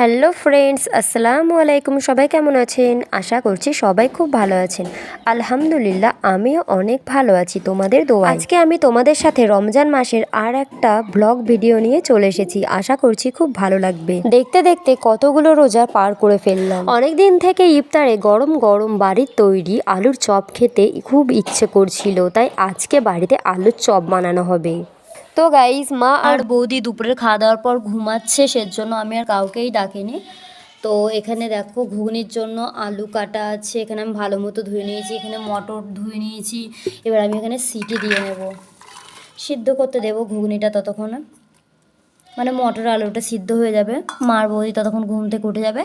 Hello friends, আসসালামু আলাইকুম। সবাই কেমন আছেন? আশা করছি সবাই খুব ভালো আছেন। আলহামদুলিল্লাহ, আমিও অনেক ভালো আছি তোমাদের দোয়া আজকে আমি তোমাদের সাথে রমজান মাসের আর একটা ব্লগ ভিডিও নিয়ে চলে এসেছি। আশা করছি খুব ভালো লাগবে। দেখতে দেখতে কতগুলো রোজা পার করে ফেললাম। অনেক দিন থেকে ইফতারে গরম গরম বাড়ির তৈরি আলুর চপ খেতে খুব ইচ্ছে করছিল, তাই আজকে বাড়িতে আলুর চপ বানানো হবে। তো গাইস মা আর বৌদি দুপুরের খাওয়া দাওয়ার পর ঘুমাচ্ছে, সেজন্য আমি আর কাউকেই ডাকিনি। তো এখানে দেখো, ঘুগনির জন্য আলু কাটা আছে, এখানে আমি ভালো মতো ধুয়ে নিয়েছি, এখানে মটর ধুয়ে নিয়েছি। এবার আমি এখানে সিটি দিয়ে নেব। সিদ্ধ করতে দেবো ঘুগনিটা ততক্ষণে। মানে মটর আলুটা সিদ্ধ হয়ে যাবে, মার বৌদি ততক্ষণ ঘুম থেকে উঠে যাবে।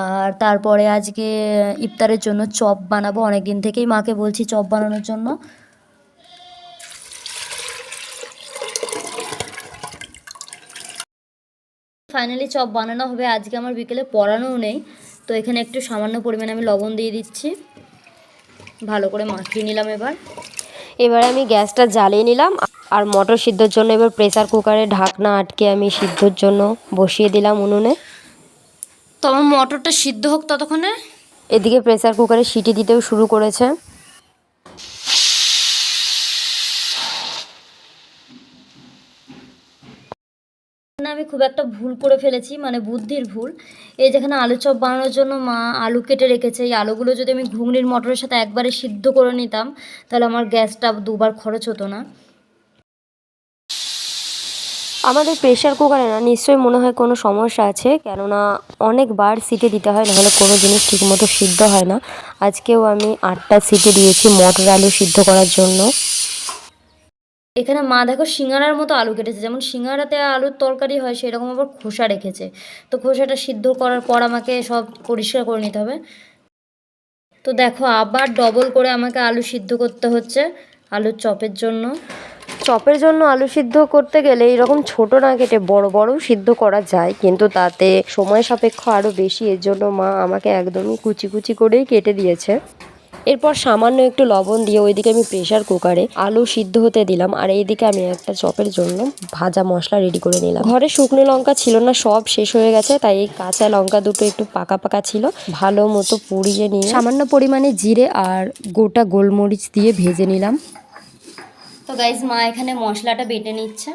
আর তারপরে আজকে ইফতারের জন্য চপ বানাবো অনেক দিন থেকেই মাকে বলছি চপ বানানোর জন্য। ফাইনালি চপ বানানো হবে। আজকে আমার বিকেলে পড়ানোও নেই। তো এখানে একটু সামান্য পরিমাণে আমি লবণ দিয়ে দিচ্ছি। ভালো করে মাখিয়ে নিলাম এবার। এবারে আমি গ্যাসটা জ্বালিয়ে নিলাম। আর মটর সিদ্ধর জন্য এবার প্রেসার কুকারে ঢাকনা আটকে আমি সিদ্ধর জন্য বসিয়ে দিলাম উনুনে। তো আমার মটরটা সিদ্ধ হোক ততক্ষণে? এদিকে প্রেসার কুকারে সিটি দিতেও শুরু করেছে না আমি খুব একটা ভুল করে ফেলেছি মানে বুদ্ধির ভুল। এই যেখানে আলু চপ বানানোর জন্য মা আলু কেটে রেখেছে, এই আলুগুলো যদি আমি ঘুগনির মটরের সাথে একবারে সিদ্ধ করে নিতাম, তাহলে আমার গ্যাসটা দুবার খরচ হতো না। আমাদের প্রেশার কুকারে না নিশ্চয়ই মনে হয় কোনো সমস্যা আছে, কেননা অনেকবার সিটি দিতে হয়, নাহলে কোনো জিনিস ঠিকমতো সিদ্ধ হয় না। আজকেও আমি আটটা সিটি দিয়েছি মটর আলু সিদ্ধ করার জন্য। এখানে মা দেখো সিঙ্গারার মতো আলু কেটেছে। যেমন সিঙ্গারাতে আলুর তরকারি হয়, সেরকম আবার খোসা রেখেছে। তো খোসাটা সিদ্ধ করার পর আমাকে সব পরিষ্কার করে নিতে হবে। তো দেখো আবার ডবল করে আমাকে আলু সিদ্ধ করতে হচ্ছে আলুর চপের জন্য। চপের জন্য আলু সিদ্ধ করতে গেলে এরকম ছোট না কেটে বড় বড়ও সিদ্ধ করা যায়, কিন্তু তাতে সময় সাপেক্ষ আরও বেশি। এর জন্য মা আমাকে একদমই কুচি কুচি করেই কেটে দিয়েছে। এরপর সামান্য একটু লবণ দিয়ে ওইদিকে আমি প্রেসার কুকারে আলু সিদ্ধ হতে দিলাম। আর এইদিকে আমি একটা চপের জন্য ভাজা মশলা রেডি করে নিলাম। ঘরে শুকনো লঙ্কা ছিল না, সব শেষ হয়ে গেছে, তাই এই কাঁচা লঙ্কা দুটো একটু পাকা পাকা ছিল। ভালো মতো পুড়িয়ে নিয়ে সামান্য পরিমাণে জিরে আর গোটা গোলমরিচ দিয়ে ভেজে নিলাম। তো গাইজ মা এখানে মশলাটা বেটে নিচ্ছে।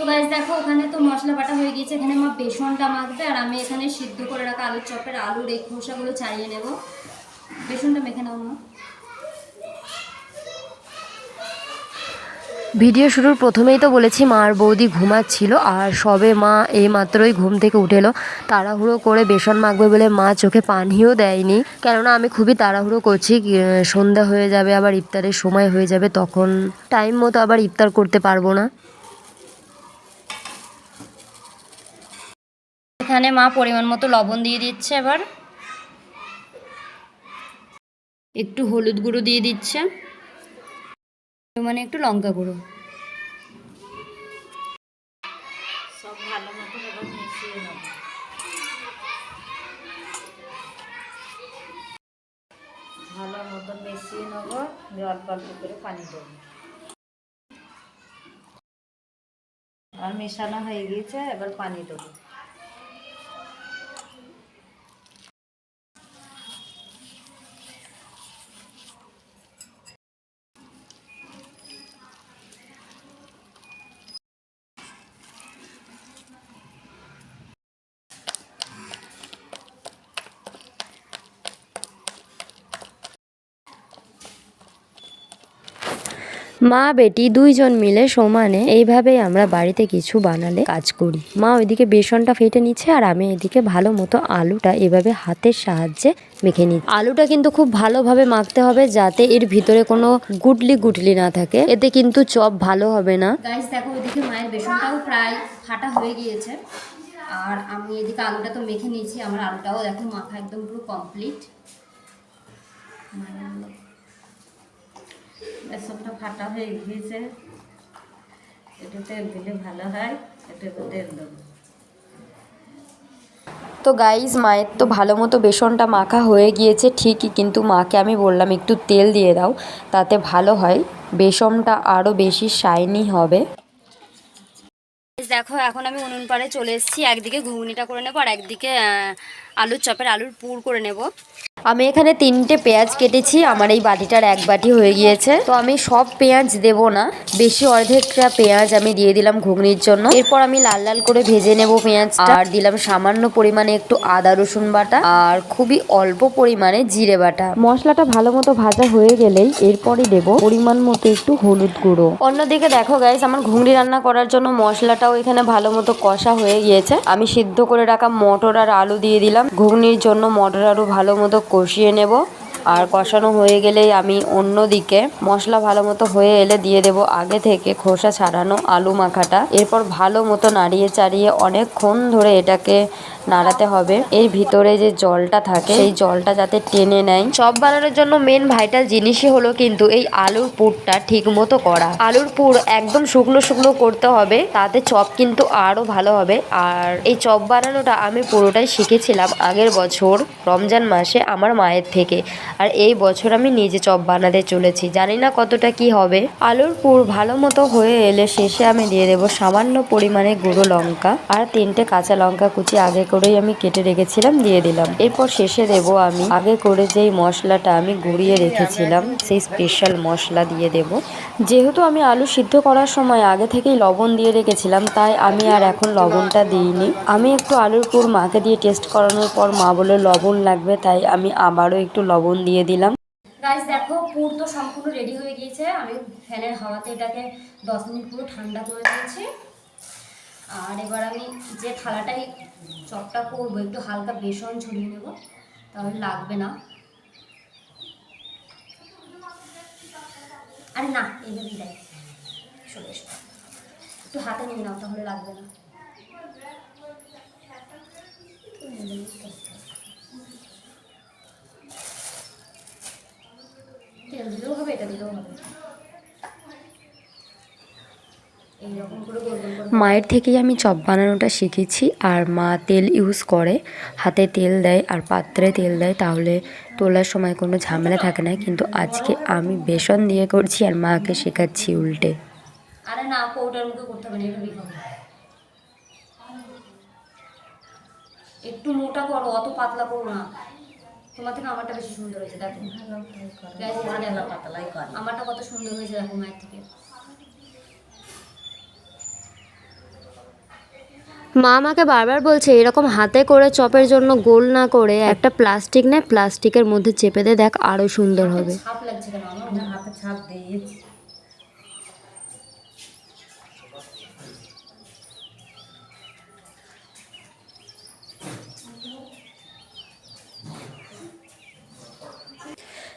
তো গাইজ দেখো, ওখানে তো মশলা বাটা হয়ে গিয়েছে। এখানে মা বেসনটা মাখবে, আর আমি এখানে সিদ্ধ করে রাখা আলুর চপের আলুর এই খোসাগুলো ছাড়িয়ে নেব। বেসনটা মেখে নাও, মা। ভিডিও শুরুর প্রথমেই তো বলেছি, মা আর বৌদি ঘুমাচ্ছিল, আর সবে মা এই মাত্রই ঘুম থেকে উঠে এলো তাড়াহুড়ো করে বেসন মাখবে বলে মা চোখে পানিও দেয়নি। কেননা আমি খুবই তাড়াহুড়ো করছি সন্ধ্যা হয়ে যাবে, আবার ইফতারের সময় হয়ে যাবে, তখন টাইম মতো আবার ইফতার করতে পারব না। এখানে মা পরিমাণ মতো লবণ দিয়ে দিচ্ছে এবার। একটু হলুদ গুঁড়ো দিয়ে দিচ্ছে। মানে একটু লঙ্কা গুঁড়ো। ভালো মতন মিশিয়ে করে পানি আর মেশানো হয়ে গিয়েছে, এবার পানি দেবো। মা, বেটি দুইজন মিলে সমানে এইভাবেই আমরা বাড়িতে কিছু বানালে কাজ করি। মা ওইদিকে বেসনটা ফেটে নিচ্ছে আর আমি এদিকে ভালো মতো আলুটা এভাবে হাতের সাহায্যে মেখে নিচ্ছি। আলুটা কিন্তু খুব ভালোভাবে মাখতে হবে যাতে এর ভিতরে কোনো গুটলি গুটলি না থাকে। এতে কিন্তু চপ ভালো হবে না। গাইস দেখো ওইদিকে মায়ের বেসনটাও প্রায় ফাটা হয়ে গিয়েছে। আর আমি এদিকে আলুটা তো মেখে নিয়েছি, আমার আলুটাও দেখো মাখা একদম পুরো কমপ্লিট বেসনটা ফাটা হয়ে গিয়েছে। এটাতে দিলে ভালো হয় এটাতে তেল দেবো। তো গাইজ মায়ের তো ভালো মতো বেসনটা মাখা হয়ে গিয়েছে ঠিকই কিন্তু মাকে আমি বললাম একটু তেল দিয়ে দাও তাতে ভালো হয় বেসনটা আরও বেশি শাইনি হবে। দেখো এখন আমি উনুন পাড়ে চলে এসেছি একদিকে ঘুগনিটা করে নেব আর একদিকে আলুর চপের আলুর পুর করে নেব। আমি এখানে তিনটে পেঁয়াজ কেটেছি আমার এই বাটিটার এক বাটি হয়ে গিয়েছে। তো আমি সব পেঁয়াজ দেব না বেশি অর্ধেকটা পেঁয়াজ আমি দিয়ে দিলাম ঘুগনির জন্য। এরপর আমি লাল লাল করে ভেজে নেব পেঁয়াজ আর দিলাম সামান্য পরিমাণে একটু আদা রসুন বাটা আর খুবই অল্প পরিমাণে জিরে বাটা। মশলাটা ভালো মতো ভাজা হয়ে গেলেই এরপরই দেব পরিমাণ মতো একটু হলুদ গুঁড়ো। অন্যদিকে দেখো গাইস আমার ঘুগনি রান্না করার জন্য মশলাটাও এখানে ভালো মতো কষা হয়ে গিয়েছে। আমি সিদ্ধ করে রাখা মটর আর আলু দিয়ে দিলাম। ঘুগনির জন্য মটর আলু ভালো মতো কষিয়ে নেব। আর কষানো হয়ে গেলেই আমি অন্যদিকে মশলা ভালো মতো হয়ে এলে দিয়ে দেব আগে থেকে খোসা ছাড়ানো আলু মাখাটা। এরপর ভালো মতো নাড়িয়ে চাড়িয়ে অনেকক্ষণ ধরে এটাকে নাড়াতে হবে। এর ভিতরে যে জলটা থাকে, সেই জলটা যাতে টেনে নেয়। চপ বানানোর জন্য মেন ভাইটাল জিনিসই হলো কিন্তু এই আলুর পুরটা ঠিক মতো করা। আলুর পুর একদম শুকনো শুকনো করতে হবে, তাতে চপ কিন্তু আরও ভালো হবে। আর এই চপ বানানোটা আমি পুরোটাই শিখেছিলাম আগের বছর রমজান মাসে আমার মায়ের থেকে। আর এই বছর আমি নিজে চপ বানাতে চলেছি। জানি না কতটা কি হবে। আলুর পুর ভালো মতো হয়ে এলে শেষে আমি দিয়ে দেবো সামান্য পরিমাণে গুঁড়ো লঙ্কা আর তিনটে কাঁচা লঙ্কা কুচি আগে করেই আমি কেটে রেখেছিলাম, দিয়ে দিলাম। এরপর শেষে দেব আমি আগে করে যেই মশলাটা আমি গুঁড়িয়ে রেখেছিলাম, সেই স্পেশাল মশলা দিয়ে দেব। যেহেতু আমি আলু সিদ্ধ করার সময় আগে থেকেই লবণ দিয়ে রেখেছিলাম, তাই আমি আর এখন লবণটা দিইনি। আমি একটু আলুর পুর মাকে দিয়ে টেস্ট করানোর পর মা বলে লবণ লাগবে, তাই আমি আবারও একটু লবণ দিয়ে দিলাম। গাইস দেখো, পুর তো সম্পূর্ণ রেডি হয়ে গিয়েছে। আমি ফ্যানের হাওয়াতে এটাকে দশ মিনিট পুরো ঠান্ডা করে দিয়েছি আর এবার আমি যে থালাটাই চপটা করব, একটু হালকা বেসন ছড়িয়ে নেব, তাহলে লাগবে না। আরে না এইভাবেই দেয়। একটু হাতে নিয়ে নাও, তাহলে লাগবে না তেল দিলেও হবে এটা দিলেও হবে এইরকম করে গোল গোল করে মায়ের থেকেই আমি চপ বানানোটা শিখেছি আর মা তেল ইউজ করে হাতে তেল দেয় আর পাত্রে তেল দেয় তাহলে তোলার সময় কোনো ঝামেলা থাকে না। কিন্তু আজকে আমি বেসন দিয়ে করছি আর মাকে শেখাচ্ছি উল্টে। আরে না কৌটার মুখে করতে হবে না একটু মোটা করো অত পাতলা করো না। তোমার থেকে আমারটা বেশি সুন্দর হয়েছে দেখো। করে। আমারটা কত সুন্দর হয়েছে দেখো মায়ের থেকে। মা আমাকে বারবার বলছে, এরকম হাতে করে চপের জন্য গোল না করে একটা প্লাস্টিক নেয় প্লাস্টিকের মধ্যে চেপে দে, দেখ আরও সুন্দর হবে। ছাপ লাগছে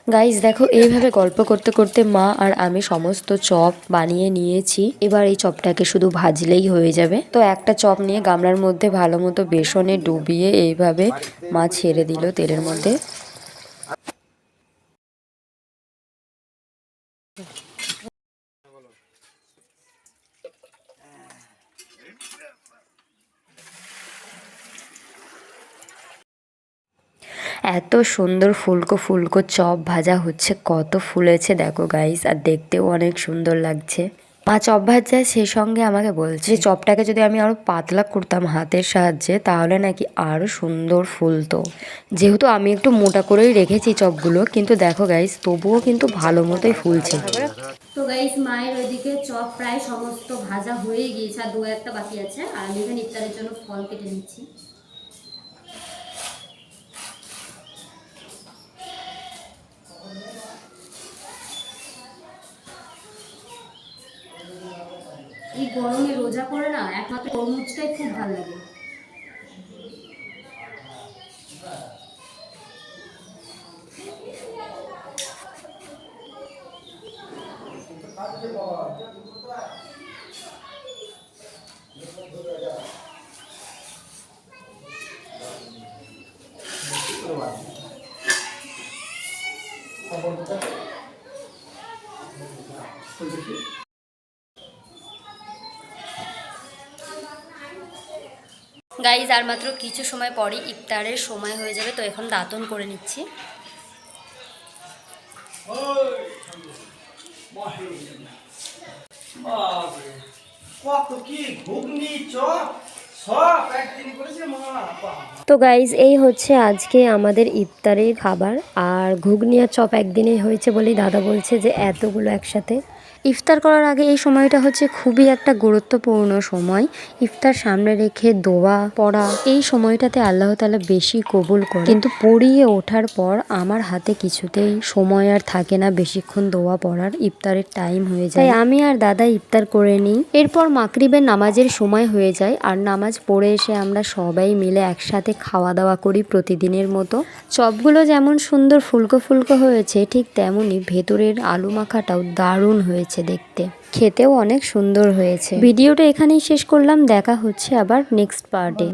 গাইজ দেখো, এইভাবে গল্প করতে করতে মা আর আমি সমস্ত চপ বানিয়ে নিয়েছি। এবার এই চপটাকে শুধু ভাজলেই হয়ে যাবে। তো একটা চপ নিয়ে গামলার মধ্যে ভালো মতো বেসনে ডুবিয়ে এইভাবে মা ছেড়ে দিল তেলের মধ্যে। এত সুন্দর ফুলকো ফুলকো চপ ভাজা হচ্ছে, কত ফুলেছে দেখো গাইস আর দেখতেও অনেক সুন্দর লাগছে। মা চপ ভাজায় সেই সঙ্গে আমাকে বলছে যে চপটাকে যদি আমি আরও পাতলা করতাম হাতের সাহায্যে, তাহলে নাকি আরও সুন্দর ফুলতো। যেহেতু আমি একটু মোটা করেই রেখেছি চপগুলো, কিন্তু দেখো গাইস তবুও কিন্তু ভালো মতোই ফুলছে। তো গাইস মায়ের ওইদিকে চপ প্রায় সমস্ত ভাজা হয়ে গিয়েছে, আর দু একটা বাকি আছে, আর আমি এখানে ইফতারের জন্য ফল কেটে নিচ্ছি। এই গরমে রোজা করে না একমাত্র তরমুজটাই খুব ভালো লাগে। গাইজ, আর মাত্র কিছু সময় পরই ইফতারের সময় হয়ে যাবে, তো এখন দাঁতন করে নিচ্ছি। তো গাইজ, এই হচ্ছে আজকে আমাদের ইফতারের খাবার, আর ঘুগনি আর চপ একদিনেই হয়েছে বলেই দাদা বলছে যে এতগুলো একসাথে। ইফতার করার আগে এই সময়টা হচ্ছে খুবই একটা গুরুত্বপূর্ণ সময়। ইফতার সামনে রেখে দোয়া, পড়া, এই সময়টাতে আল্লাহ তালা বেশি কবুল করে কিন্তু পড়িয়ে ওঠার পর আমার হাতে কিছুতেই সময় আর থাকে না, বেশিক্ষণ দোয়া পড়ার ইফতারের টাইম হয়ে যায়। তাই আমি আর দাদা ইফতার করে নিই। এরপর মাকরিবের নামাজের সময় হয়ে যায় আর নামাজ পড়ে এসে আমরা সবাই মিলে একসাথে খাওয়া দাওয়া করি প্রতিদিনের মতো। চপগুলো যেমন সুন্দর ফুলকো ফুলকো হয়েছে, ঠিক তেমনই ভেতরের আলু মাখাটাও দারুণ হয়েছে। দেখতে। খেতেও অনেক সুন্দর হয়েছে। ভিডিওটা এখানেই শেষ করলাম। দেখা হচ্ছে আবার নেক্সট পার্টে